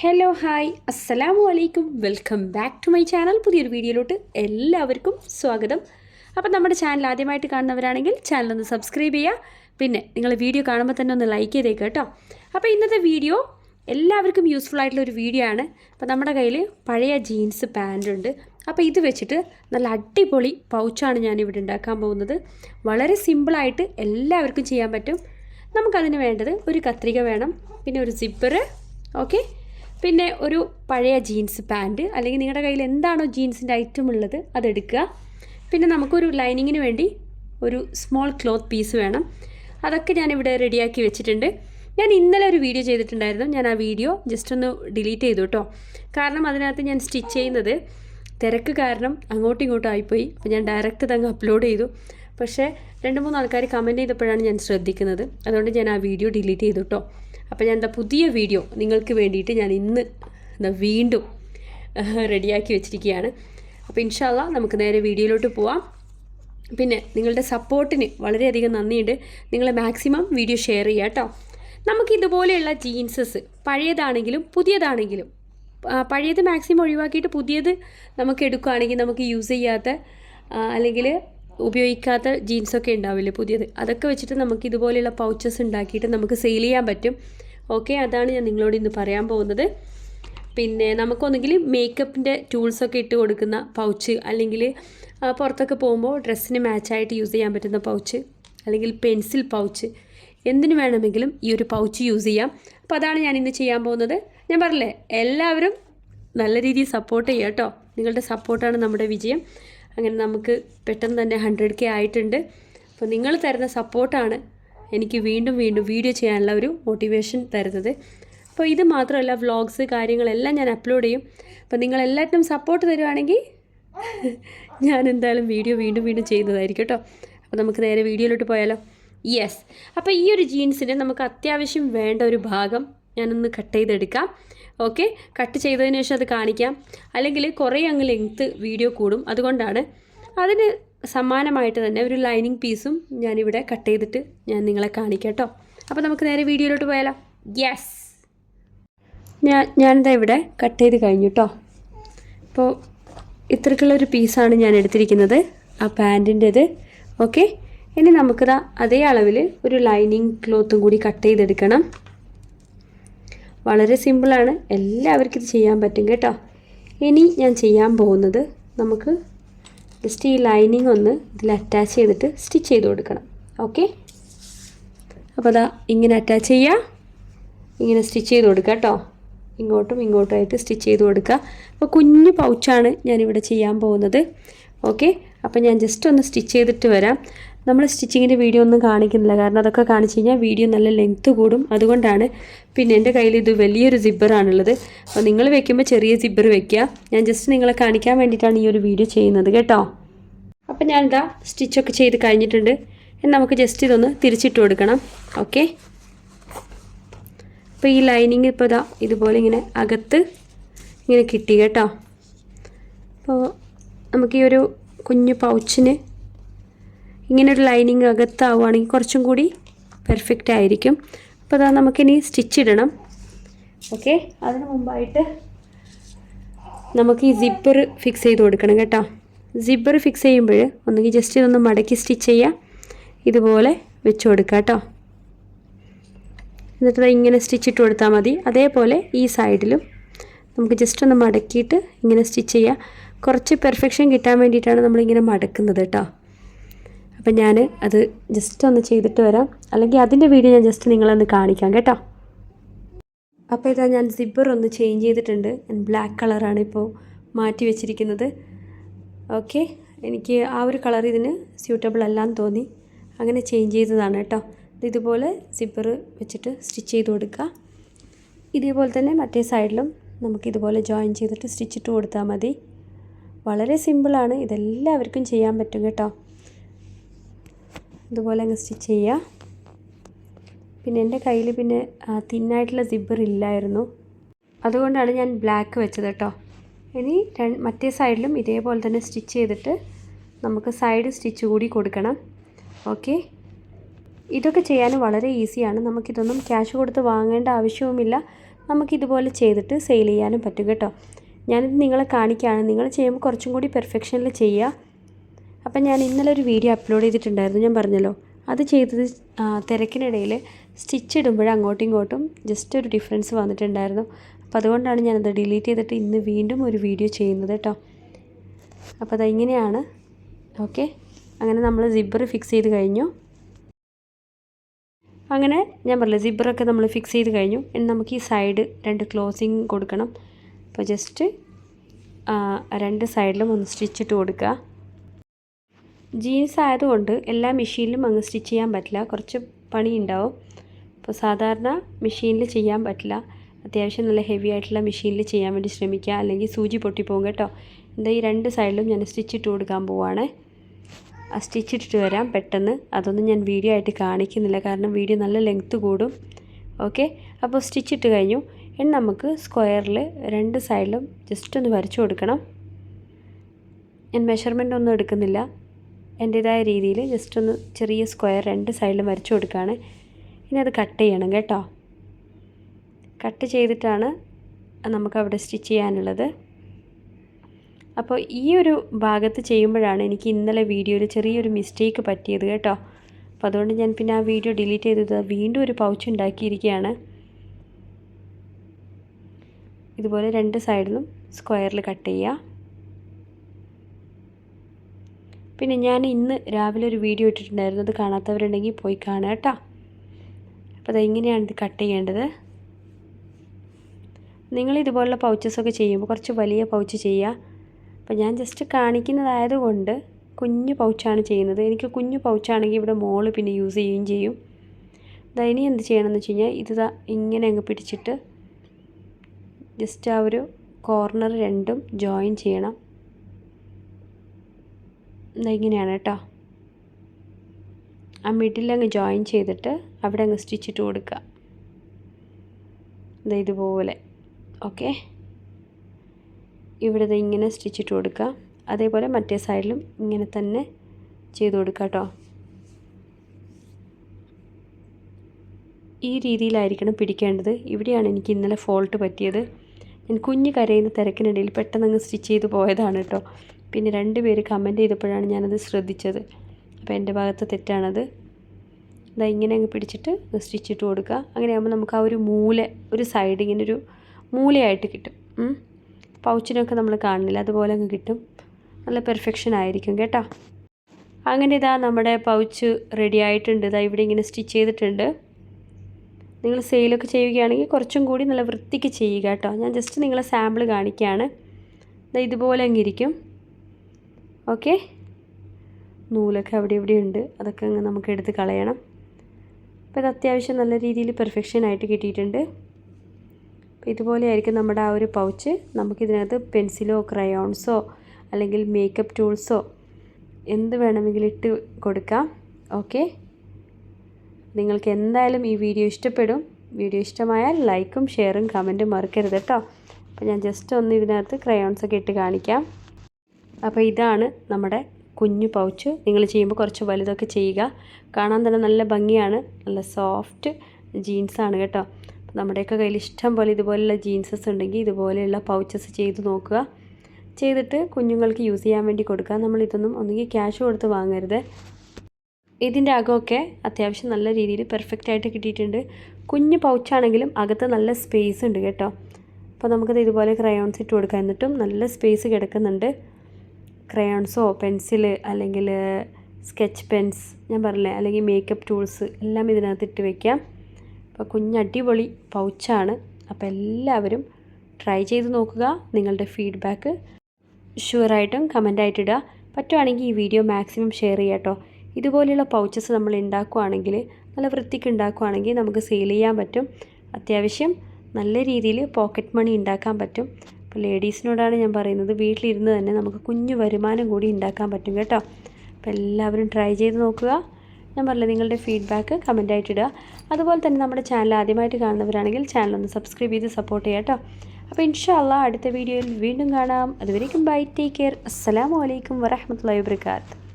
Hello hi അസ്സലാമു അലൈക്കും welcome back to my channel പുതിയൊരു വീഡിയോയിലോട്ട് എല്ലാവർക്കും സ്വാഗതം. അപ്പം നമ്മുടെ ചാനൽ ആദ്യമായിട്ട് കാണുന്നവരാണെങ്കിൽ ചാനൽ ഒന്ന് സബ്സ്ക്രൈബ് ചെയ്യുക. പിന്നെ നിങ്ങൾ വീഡിയോ കാണുമ്പോൾ തന്നെ ഒന്ന് ലൈക്ക് ചെയ്തേക്ക് കേട്ടോ. അപ്പോൾ ഇന്നത്തെ വീഡിയോ എല്ലാവർക്കും യൂസ്ഫുൾ ആയിട്ടുള്ള ഒരു വീഡിയോ ആണ്. അപ്പോൾ നമ്മുടെ കയ്യിൽ പഴയ ജീൻസ് പാന്റ് ഉണ്ട്. അപ്പോൾ ഇത് വെച്ചിട്ട് നല്ല അടിപൊളി പൗച്ചാണ് ഞാനിവിടെ ഉണ്ടാക്കാൻ പോകുന്നത്. വളരെ സിമ്പിളായിട്ട് എല്ലാവർക്കും ചെയ്യാൻ പറ്റും. നമുക്കതിന് വേണ്ടത് ഒരു കത്രിക വേണം. പിന്നെ ഒരു സിപ്പറ് ഓക്കെ പിന്നെ ഒരു പഴയ ജീൻസ് പാന്റ് അല്ലെങ്കിൽ നിങ്ങളുടെ കയ്യിൽ എന്താണോ ജീൻസിന്റെ ഐറ്റം ഉള്ളത് അതെടുക്കുക പിന്നെ നമുക്കൊരു ലൈനിങ്ങിന് വേണ്ടി ഒരു സ്മോൾ ക്ലോത്ത് പീസ് വേണം. അതൊക്കെ ഞാനിവിടെ റെഡിയാക്കി വെച്ചിട്ടുണ്ട്. ഞാൻ ഇന്നലെ ഒരു വീഡിയോ ചെയ്തിട്ടുണ്ടായിരുന്നു. ഞാൻ ആ വീഡിയോ ജസ്റ്റ് ഒന്ന് ഡിലീറ്റ് ചെയ്തു കേട്ടോ. കാരണം അതിനകത്ത് ഞാൻ സ്റ്റിച്ച് ചെയ്യുന്നത് തിരക്ക് കാരണം അങ്ങോട്ടും ഇങ്ങോട്ടും ആയിപ്പോയി. അപ്പോൾ ഞാൻ ഡയറക്റ്റ് തന്നെ അപ്ലോഡ് ചെയ്തു. പക്ഷേ രണ്ട് മൂന്ന് ആൾക്കാർ കമന്റ് ചെയ്തപ്പോഴാണ് ഞാൻ ശ്രദ്ധിക്കുന്നത്. അതുകൊണ്ട് ഞാൻ ആ വീഡിയോ ഡിലീറ്റ് ചെയ്തു കേട്ടോ അപ്പോൾ ഞാൻ എന്താ പുതിയ വീഡിയോ നിങ്ങൾക്ക് വേണ്ടിയിട്ട് ഞാൻ ഇന്ന് എന്താ വീണ്ടും റെഡിയാക്കി വെച്ചിരിക്കുകയാണ്. അപ്പോൾ ഇൻഷാല്ല നമുക്ക് നേരെ വീഡിയോയിലോട്ട് പോവാം. പിന്നെ നിങ്ങളുടെ സപ്പോർട്ടിന് വളരെയധികം നന്ദിയുണ്ട്. നിങ്ങൾ മാക്സിമം വീഡിയോ ഷെയർ ചെയ്യുക കേട്ടോ നമുക്ക് ഇതുപോലെയുള്ള ജീൻസസ് പഴയതാണെങ്കിലും പുതിയതാണെങ്കിലും പഴയത് മാക്സിമം ഒഴിവാക്കിയിട്ട് പുതിയത് നമുക്ക് എടുക്കുകയാണെങ്കിൽ നമുക്ക് യൂസ് ചെയ്യാത്ത അല്ലെങ്കിൽ ഉപയോഗിക്കാത്ത ജീൻസൊക്കെ ഉണ്ടാവില്ലേ പുതിയത്? അതൊക്കെ വെച്ചിട്ട് നമുക്ക് ഇതുപോലെയുള്ള പൗച്ചസ് ഉണ്ടാക്കിയിട്ട് നമുക്ക് സെയിൽ ചെയ്യാൻ പറ്റും. ഓക്കെ അതാണ് ഞാൻ നിങ്ങളോട് ഇന്ന് പറയാൻ പോകുന്നത്. പിന്നെ നമുക്കൊന്നെങ്കിൽ മേക്കപ്പിന്റെ ടൂൾസൊക്കെ ഇട്ട് കൊടുക്കുന്ന പൗച്ച് അല്ലെങ്കിൽ പുറത്തൊക്കെ പോകുമ്പോൾ ഡ്രസ്സിന് മാച്ചായിട്ട് യൂസ് ചെയ്യാൻ പറ്റുന്ന പൗച്ച് അല്ലെങ്കിൽ പെൻസിൽ പൗച്ച് എന്തിനു വേണമെങ്കിലും ഈ ഒരു പൗച്ച് യൂസ് ചെയ്യാം. അപ്പോൾ അതാണ് ഞാൻ ഇന്ന് ചെയ്യാൻ പോകുന്നത്. ഞാൻ പറഞ്ഞില്ലേ എല്ലാവരും നല്ല രീതിയിൽ സപ്പോർട്ട് ചെയ്യുക കേട്ടോ നിങ്ങളുടെ സപ്പോർട്ടാണ് നമ്മുടെ വിജയം. അങ്ങനെ നമുക്ക് പെട്ടെന്ന് തന്നെ ഹൺഡ്രഡ് കെ ആയിട്ടുണ്ട്. അപ്പോൾ നിങ്ങൾ തരുന്ന സപ്പോർട്ടാണ് എനിക്ക് വീണ്ടും വീണ്ടും വീഡിയോ ചെയ്യാനുള്ള ഒരു മോട്ടിവേഷൻ തരുന്നത്. അപ്പോൾ ഇത് മാത്രമല്ല വ്ളോഗ്സ് കാര്യങ്ങളെല്ലാം ഞാൻ അപ്ലോഡ് ചെയ്യും. അപ്പോൾ നിങ്ങൾ എല്ലാറ്റിനും സപ്പോർട്ട് തരുവാണെങ്കിൽ ഞാൻ എന്തായാലും വീഡിയോ വീണ്ടും വീണ്ടും ചെയ്യുന്നതായിരിക്കും കേട്ടോ. അപ്പോൾ നമുക്ക് നേരെ വീഡിയോയിലോട്ട് പോയാലോ? യെസ് അപ്പോൾ ഈ ഒരു ജീൻസിന് നമുക്ക് അത്യാവശ്യം വേണ്ട ഒരു ഭാഗം ഞാനൊന്ന് കട്ട് ചെയ്തെടുക്കാം. ഓക്കെ കട്ട് ചെയ്തതിന് ശേഷം അത് കാണിക്കാം. അല്ലെങ്കിൽ കുറേ അങ്ങ് ലെങ്ത്ത് വീഡിയോ കൂടും. അതുകൊണ്ടാണ് അതിന് സമാനമായിട്ട് തന്നെ ഒരു ലൈനിങ് പീസും ഞാനിവിടെ കട്ട് ചെയ്തിട്ട് ഞാൻ നിങ്ങളെ കാണിക്കാം കേട്ടോ അപ്പോൾ നമുക്ക് നേരെ വീഡിയോയിലോട്ട് പോയാലോ? യെസ് ഞാൻ ഞാനിതാ ഇവിടെ കട്ട് ചെയ്ത് കഴിഞ്ഞു കേട്ടോ അപ്പോൾ ഇത്രക്കുള്ളൊരു പീസാണ് ഞാൻ എടുത്തിരിക്കുന്നത്. ആ പാന്റിന്റെത് ഓക്കെ ഇനി നമുക്കിതാ അതേ അളവിൽ ഒരു ലൈനിങ് ക്ലോത്തും കൂടി കട്ട് ചെയ്തെടുക്കണം. വളരെ സിമ്പിളാണ്. എല്ലാവർക്കും ഇത് ചെയ്യാൻ പറ്റും കേട്ടോ. ഇനി ഞാൻ ചെയ്യാൻ പോകുന്നത് നമുക്ക് ജസ്റ്റ് ഈ ലൈനിങ് ഒന്ന് ഇതിൽ അറ്റാച്ച് ചെയ്തിട്ട് സ്റ്റിച്ച് ചെയ്ത് കൊടുക്കണം. ഓക്കെ അപ്പോൾ അതാ ഇങ്ങനെ അറ്റാച്ച് ചെയ്യുക ഇങ്ങനെ സ്റ്റിച്ച് ചെയ്ത് കൊടുക്കുക കേട്ടോ. ഇങ്ങോട്ടും ഇങ്ങോട്ടുമായിട്ട് സ്റ്റിച്ച് ചെയ്ത് കൊടുക്കുക അപ്പോൾ കുഞ്ഞു പൗച്ചാണ് ഞാനിവിടെ ചെയ്യാൻ പോകുന്നത്. ഓക്കെ അപ്പോൾ ഞാൻ ജസ്റ്റ് ഒന്ന് സ്റ്റിച്ച് ചെയ്തിട്ട് വരാം. നമ്മൾ സ്റ്റിച്ചിങ്ങിന്റെ വീഡിയോ ഒന്നും കാണിക്കുന്നില്ല. കാരണം അതൊക്കെ കാണിച്ച് കഴിഞ്ഞാൽ വീഡിയോ നല്ല ലെങ്ത്ത് കൂടും. അതുകൊണ്ടാണ് പിന്നെ എന്റെ കയ്യിൽ ഇത് വലിയൊരു സിബ്ബറാണുള്ളത് അപ്പോൾ നിങ്ങൾ വെക്കുമ്പോൾ ചെറിയ സിബ്ബർ വെക്കുക. ഞാൻ ജസ്റ്റ് നിങ്ങളെ കാണിക്കാൻ വേണ്ടിയിട്ടാണ് ഈ ഒരു വീഡിയോ ചെയ്യുന്നത് കേട്ടോ. അപ്പോൾ ഞാനിതാ സ്റ്റിച്ചൊക്കെ ചെയ്ത് കഴിഞ്ഞിട്ടുണ്ട്. നമുക്ക് ജസ്റ്റ് ഇതൊന്ന് തിരിച്ചിട്ട് കൊടുക്കണം. ഓക്കെ അപ്പോൾ ഈ ലൈനിങ് ഇപ്പോൾ ഇതാ ഇതുപോലെ ഇങ്ങനെ അകത്ത് ഇങ്ങനെ കിട്ടി കേട്ടോ. അപ്പോൾ നമുക്ക് ഈ ഒരു കുഞ്ഞു പൗച്ചിന് ഇങ്ങനെ ഒരു ലൈനിങ് അകത്താവുകയാണെങ്കിൽ കുറച്ചും കൂടി പെർഫെക്റ്റ് ആയിരിക്കും. അപ്പോൾ അതാ നമുക്കിനി സ്റ്റിച്ച് ഇടണം. ഓക്കെ അതിന് മുമ്പായിട്ട് നമുക്ക് ഈ സിബ്ബർ ഫിക്സ് ചെയ്ത് കൊടുക്കണം കേട്ടോ. സിബ്ബർ ഫിക്സ് ചെയ്യുമ്പോൾ ഒന്നുകിൽ ജസ്റ്റ് ഇതൊന്ന് മടക്കി സ്റ്റിച്ച് ചെയ്യുക ഇതുപോലെ വെച്ച് കൊടുക്കുക കേട്ടോ. എന്നിട്ട് ഇങ്ങനെ സ്റ്റിച്ച് ഇട്ട് കൊടുത്താൽ മതി. അതേപോലെ ഈ സൈഡിലും നമുക്ക് ജസ്റ്റ് ഒന്ന് മടക്കിയിട്ട് ഇങ്ങനെ സ്റ്റിച്ച് ചെയ്യുക കുറച്ച് പെർഫെക്ഷൻ കിട്ടാൻ വേണ്ടിയിട്ടാണ് നമ്മളിങ്ങനെ മടക്കുന്നത് കേട്ടോ. അപ്പം ഞാൻ അത് ജസ്റ്റ് ഒന്ന് ചെയ്തിട്ട് വരാം. അല്ലെങ്കിൽ അതിന്റെ വീഡിയോ ഞാൻ ജസ്റ്റ് നിങ്ങളൊന്ന് കാണിക്കാം കേട്ടോ. അപ്പോൾ ഇതാ ഞാൻ സിബ്ബർ ഒന്ന് ചേഞ്ച് ചെയ്തിട്ടുണ്ട്. ബ്ലാക്ക് കളറാണ് ഇപ്പോൾ മാറ്റി വെച്ചിരിക്കുന്നത്. ഓക്കെ എനിക്ക് ആ ഒരു കളർ ഇതിന് സ്യൂട്ടബിൾ അല്ലാന്ന് തോന്നി. അങ്ങനെ ചേഞ്ച് ചെയ്തതാണ് കേട്ടോ. ഇത് ഇതുപോലെ സിബ്ബർ വെച്ചിട്ട് സ്റ്റിച്ച് ചെയ്ത് കൊടുക്കുക. ഇതേപോലെ തന്നെ മറ്റേ സൈഡിലും നമുക്കിതുപോലെ ജോയിൻ ചെയ്തിട്ട് സ്റ്റിച്ചിട്ട് കൊടുത്താൽ മതി. വളരെ സിമ്പിളാണ് ഇതെല്ലാവർക്കും ചെയ്യാൻ പറ്റും കേട്ടോ. ഇതുപോലെ അങ്ങ് സ്റ്റിച്ച് ചെയ്യുക പിന്നെ എന്റെ കയ്യിൽ പിന്നെ തിന്നായിട്ടുള്ള സിബ്ബർ ഇല്ലായിരുന്നു. അതുകൊണ്ടാണ് ഞാൻ ബ്ലാക്ക് വെച്ചത് കേട്ടോ. ഇനി മറ്റേ സൈഡിലും ഇതേപോലെ തന്നെ സ്റ്റിച്ച് ചെയ്തിട്ട് നമുക്ക് സൈഡ് സ്റ്റിച്ച് കൂടി കൊടുക്കണം. ഓക്കെ? ഇതൊക്കെ ചെയ്യാൻ വളരെ ഈസിയാണ്. നമുക്കിതൊന്നും ക്യാഷ് കൊടുത്ത് വാങ്ങേണ്ട ആവശ്യവുമില്ല. നമുക്കിതുപോലെ ചെയ്തിട്ട് സെയിൽ ചെയ്യാനും പറ്റും കേട്ടോ. ഞാനിത് നിങ്ങളെ കാണിക്കുകയാണ്. നിങ്ങൾ ചെയ്യുമ്പോൾ കുറച്ചും കൂടി പെർഫെക്ഷനിൽ ചെയ്യുക. അപ്പം ഞാൻ ഇന്നലെ ഒരു വീഡിയോ അപ്ലോഡ് ചെയ്തിട്ടുണ്ടായിരുന്നു. ഞാൻ പറഞ്ഞല്ലോ. അത് ചെയ്തത് തിരക്കിനിടയിൽ സ്റ്റിച്ച് ഇടുമ്പോൾ അങ്ങോട്ടും ഇങ്ങോട്ടും ജസ്റ്റ് ഒരു ഡിഫറൻസ് വന്നിട്ടുണ്ടായിരുന്നു. അപ്പോൾ അതുകൊണ്ടാണ് ഞാനത് ഡിലീറ്റ് ചെയ്തിട്ട് ഇന്ന് വീണ്ടും ഒരു വീഡിയോ ചെയ്യുന്നത് കേട്ടോ അപ്പോൾ അതെങ്ങനെയാണ് ഓക്കെ അങ്ങനെ നമ്മൾ സിബ്ബർ ഫിക്സ് ചെയ്ത് കഴിഞ്ഞു. അങ്ങനെ ഞാൻ പറഞ്ഞില്ല സിബ്ബറൊക്കെ നമ്മൾ ഫിക്സ് ചെയ്ത് കഴിഞ്ഞു. ഇനി നമുക്ക് ഈ സൈഡ് രണ്ട് ക്ലോസിങ് കൊടുക്കണം. അപ്പോൾ ജസ്റ്റ് രണ്ട് സൈഡിലും ഒന്ന് സ്റ്റിച്ചിട്ട് കൊടുക്കുക. ജീൻസ് ആയതുകൊണ്ട് എല്ലാ മെഷീനിലും അങ്ങ് സ്റ്റിച്ച് ചെയ്യാൻ പറ്റില്ല. കുറച്ച് പണി ഉണ്ടാവും അപ്പോൾ സാധാരണ മെഷീനിൽ ചെയ്യാൻ പറ്റില്ല. അത്യാവശ്യം നല്ല ഹെവി ആയിട്ടുള്ള മെഷീനിൽ ചെയ്യാൻ വേണ്ടി ശ്രമിക്കുക. അല്ലെങ്കിൽ സൂചി പൊട്ടിപ്പോകും കേട്ടോ. എന്താ ഈ രണ്ട് സൈഡിലും ഞാൻ സ്റ്റിച്ച് ഇട്ട് കൊടുക്കാൻ പോവാണ്. ആ സ്റ്റിച്ച് ഇട്ടിട്ട് വരാം പെട്ടെന്ന്. അതൊന്നും ഞാൻ വീഡിയോ ആയിട്ട് കാണിക്കുന്നില്ല. കാരണം വീഡിയോ നല്ല ലെങ്ത്ത് കൂടും. ഓക്കെ? അപ്പോൾ സ്റ്റിച്ച് ഇട്ട് കഴിഞ്ഞു. ഇനി നമുക്ക് സ്ക്വയറിൽ രണ്ട് സൈഡിലും ജസ്റ്റ് ഒന്ന് വരച്ചു കൊടുക്കണം. ഞാൻ മെഷർമെന്റ് ഒന്നും എടുക്കുന്നില്ല. എന്റേതായ രീതിയിൽ ജസ്റ്റ് ഒന്ന് ചെറിയ സ്ക്വയർ രണ്ട് സൈഡിലും വരച്ചു കൊടുക്കുകയാണ്. ഇനി അത് കട്ട് ചെയ്യണം കേട്ടോ. കട്ട് ചെയ്തിട്ടാണ് നമുക്കവിടെ സ്റ്റിച്ച് ചെയ്യാനുള്ളത്. അപ്പോൾ ഈ ഒരു ഭാഗത്ത് ചെയ്യുമ്പോഴാണ് എനിക്ക് ഇന്നലെ വീഡിയോയിൽ ചെറിയൊരു മിസ്റ്റേക്ക് പറ്റിയത് കേട്ടോ. അപ്പോൾ അതുകൊണ്ട് ഞാൻ പിന്നെ ആ വീഡിയോ ഡിലീറ്റ് ചെയ്തത് വീണ്ടും ഒരു പൗച്ച് ഉണ്ടാക്കിയിരിക്കുകയാണ്. ഇതുപോലെ രണ്ട് സൈഡിലും സ്ക്വയറിൽ കട്ട് ചെയ്യുക. പിന്നെ ഞാൻ ഇന്ന് രാവിലെ ഒരു വീഡിയോ ഇട്ടിട്ടുണ്ടായിരുന്നു. അത് കാണാത്തവരുണ്ടെങ്കിൽ പോയി കാണുക കേട്ടോ. അപ്പോൾ അത് എങ്ങനെയാണ് ഇത് കട്ട് ചെയ്യേണ്ടത്? നിങ്ങൾ ഇതുപോലുള്ള പൗച്ചസൊക്കെ ചെയ്യുമ്പോൾ കുറച്ച് വലിയ പൗച്ച് ചെയ്യുക. അപ്പോൾ ഞാൻ ജസ്റ്റ് കാണിക്കുന്നതായതുകൊണ്ട് കുഞ്ഞു പൗച്ചാണ് ചെയ്യുന്നത്. എനിക്ക് കുഞ്ഞു പൗച്ചാണെങ്കിൽ ഇവിടെ മോൾ പിന്നെ യൂസ് ചെയ്യുകയും ചെയ്യും. ഇനി എന്ത് ചെയ്യണമെന്ന് വെച്ച് കഴിഞ്ഞാൽ ഇത് ഇങ്ങനെ അങ്ങ് പിടിച്ചിട്ട് ജസ്റ്റ് ആ ഒരു കോർണർ രണ്ടും ജോയിൻ ചെയ്യണം. ഇങ്ങനെയാണ് കേട്ടോ. ആ മിഡിൽ അങ്ങ് ജോയിൻ ചെയ്തിട്ട് അവിടെ അങ്ങ് സ്റ്റിച്ചിട്ട് കൊടുക്കുക. ഇത് ഇതുപോലെ. ഓക്കെ ഇവിടെ ഇങ്ങനെ സ്റ്റിച്ചിട്ട് കൊടുക്കുക. അതേപോലെ മറ്റേ സൈഡിലും ഇങ്ങനെ തന്നെ ചെയ്ത് കൊടുക്കുക കേട്ടോ. ഈ രീതിയിലായിരിക്കണം പിടിക്കേണ്ടത്. ഇവിടെയാണ് എനിക്ക് ഇന്നലെ ഫോൾട്ട് പറ്റിയത്. ഞാൻ കുഞ്ഞ് കരയുന്ന തിരക്കിനിടയിൽ പെട്ടെന്ന് അങ്ങ് സ്റ്റിച്ച് ചെയ്ത് പോയതാണ് കേട്ടോ. പിന്നെ രണ്ട് പേര് കമന്റ് ചെയ്തപ്പോഴാണ് ഞാനത് ശ്രദ്ധിച്ചത്. അപ്പോൾ എന്റെ ഭാഗത്ത് തെറ്റാണത്. ഇതാ ഇങ്ങനെ അങ്ങ് പിടിച്ചിട്ട് സ്റ്റിച്ചിട്ട് കൊടുക്കുക. അങ്ങനെയാകുമ്പോൾ നമുക്ക് ആ ഒരു മൂല ഒരു സൈഡ് ഇങ്ങനെ ഒരു മൂലയായിട്ട് കിട്ടും. പൗച്ചിനൊക്കെ നമ്മൾ കാണുന്നില്ല. അതുപോലെ അങ്ങ് കിട്ടും. നല്ല പെർഫെക്ഷൻ ആയിരിക്കും കേട്ടോ. അങ്ങനെ ഇതാ നമ്മുടെ പൗച്ച് റെഡി ആയിട്ടുണ്ട്. ഇതാ ഇവിടെ ഇങ്ങനെ സ്റ്റിച്ച് ചെയ്തിട്ടുണ്ട്. നിങ്ങൾ സെയിലൊക്കെ ചെയ്യുകയാണെങ്കിൽ കുറച്ചും കൂടി നല്ല വൃത്തിക്ക് ചെയ്യുക കേട്ടോ. ഞാൻ ജസ്റ്റ് നിങ്ങളെ സാമ്പിൾ കാണിക്കുകയാണ്. ഇതാ ഇതുപോലെ അങ്ങിരിക്കും ഓക്കെ? നൂലൊക്കെ അവിടെ ഇവിടെ ഉണ്ട്. അതൊക്കെ അങ്ങ് നമുക്ക് എടുത്ത് കളയണം. അപ്പോൾ ഇത് അത്യാവശ്യം നല്ല രീതിയിൽ പെർഫെക്ഷൻ ആയിട്ട് കിട്ടിയിട്ടുണ്ട്. അപ്പോൾ ഇതുപോലെയായിരിക്കും നമ്മുടെ ആ ഒരു പൗച്ച് നമുക്കിതിനകത്ത് പെൻസിലോ ക്രയോൺസോ അല്ലെങ്കിൽ മേക്കപ്പ് ടൂൾസോ എന്ത് വേണമെങ്കിലും ഇട്ട് കൊടുക്കാം. ഓക്കെ? നിങ്ങൾക്ക് എന്തായാലും ഈ വീഡിയോ ഇഷ്ടപ്പെടും. വീഡിയോ ഇഷ്ടമായാൽ ലൈക്കും ഷെയറും കമന്റും മറക്കരുത് കേട്ടോ. അപ്പോൾ ഞാൻ ജസ്റ്റ് ഒന്ന് ഇതിനകത്ത് ക്രയോൺസൊക്കെ ഇട്ട് കാണിക്കാം. അപ്പോൾ ഇതാണ് നമ്മുടെ കുഞ്ഞു പൗച്ച്. നിങ്ങൾ ചെയ്യുമ്പോൾ കുറച്ച് വലുതൊക്കെ ചെയ്യുക. കാണാൻ തന്നെ നല്ല ഭംഗിയാണ്. നല്ല സോഫ്റ്റ് ജീൻസാണ് കേട്ടോ. നമ്മുടെയൊക്കെ കയ്യിൽ ഇഷ്ടം പോലെ ഇതുപോലെയുള്ള ജീൻസസ് ഉണ്ടെങ്കിൽ ഇതുപോലെയുള്ള പൗച്ചസ് ചെയ്ത് നോക്കുക. ചെയ്തിട്ട് കുഞ്ഞുങ്ങൾക്ക് യൂസ് ചെയ്യാൻ വേണ്ടി കൊടുക്കുക. നമ്മൾ ഇതൊന്നും ഒന്നുകിൽ ക്യാഷ് കൊടുത്ത് വാങ്ങരുത്. ഇതിന്റെ അകമൊക്കെ അത്യാവശ്യം നല്ല രീതിയിൽ പെർഫെക്റ്റ് ആയിട്ട് കിട്ടിയിട്ടുണ്ട്. കുഞ്ഞു പൗച്ചാണെങ്കിലും അകത്ത് നല്ല സ്പേസ് ഉണ്ട് കേട്ടോ. അപ്പോൾ നമുക്കത് ഇതുപോലെ ക്രയോൺസ് ഇട്ട് കൊടുക്കാം എന്നിട്ടും നല്ല സ്പേസ് കിടക്കുന്നുണ്ട്. ക്രയോൺസോ പെൻസിൽ അല്ലെങ്കിൽ സ്കെച്ച് പെൻസ് ഞാൻ പറഞ്ഞില്ലേ അല്ലെങ്കിൽ മേക്കപ്പ് ടൂൾസ് എല്ലാം ഇതിനകത്ത് ഇട്ട് വെക്കാം. അപ്പോൾ കുഞ്ഞടിപൊളി പൗച്ചാണ്. അപ്പോൾ എല്ലാവരും ട്രൈ ചെയ്ത് നോക്കുക. നിങ്ങളുടെ ഫീഡ്ബാക്ക് ഷുവറായിട്ടും കമന്റായിട്ട് ഇടുക. പറ്റുവാണെങ്കിൽ ഈ വീഡിയോ മാക്സിമം ഷെയർ ചെയ്യുക കേട്ടോ. ഇതുപോലെയുള്ള പൗച്ചസ് നമ്മൾ ഉണ്ടാക്കുവാണെങ്കിൽ നല്ല വൃത്തിക്ക് ഉണ്ടാക്കുവാണെങ്കിൽ നമുക്ക് സെയിൽ ചെയ്യാൻ പറ്റും. അത്യാവശ്യം നല്ല രീതിയിൽ പോക്കറ്റ് മണി ഉണ്ടാക്കാൻ പറ്റും. അപ്പോൾ ലേഡീസിനോടാണ് ഞാൻ പറയുന്നത് വീട്ടിലിരുന്ന് തന്നെ നമുക്ക് കുഞ്ഞു വരുമാനം കൂടി ഉണ്ടാക്കാൻ പറ്റും കേട്ടോ. അപ്പോൾ എല്ലാവരും ട്രൈ ചെയ്ത് നോക്കുക. ഞാൻ പറഞ്ഞില്ല നിങ്ങളുടെ ഫീഡ്ബാക്ക് കമന്റായിട്ട് ഇടുക. അതുപോലെ തന്നെ നമ്മുടെ ചാനൽ ആദ്യമായിട്ട് കാണുന്നവരാണെങ്കിൽ ചാനൽ ഒന്ന് സബ്സ്ക്രൈബ് ചെയ്ത് സപ്പോർട്ട് ചെയ്യാം കേട്ടോ. അപ്പോൾ ഇൻഷാല്ല അടുത്ത വീഡിയോയിൽ വീണ്ടും കാണാം. അതുവരേക്കും ബൈ ടേക്ക് കെയർ. അസ്സാം വലൈക്കും വരഹമുല്ലാ വാബർക്കാത്ത്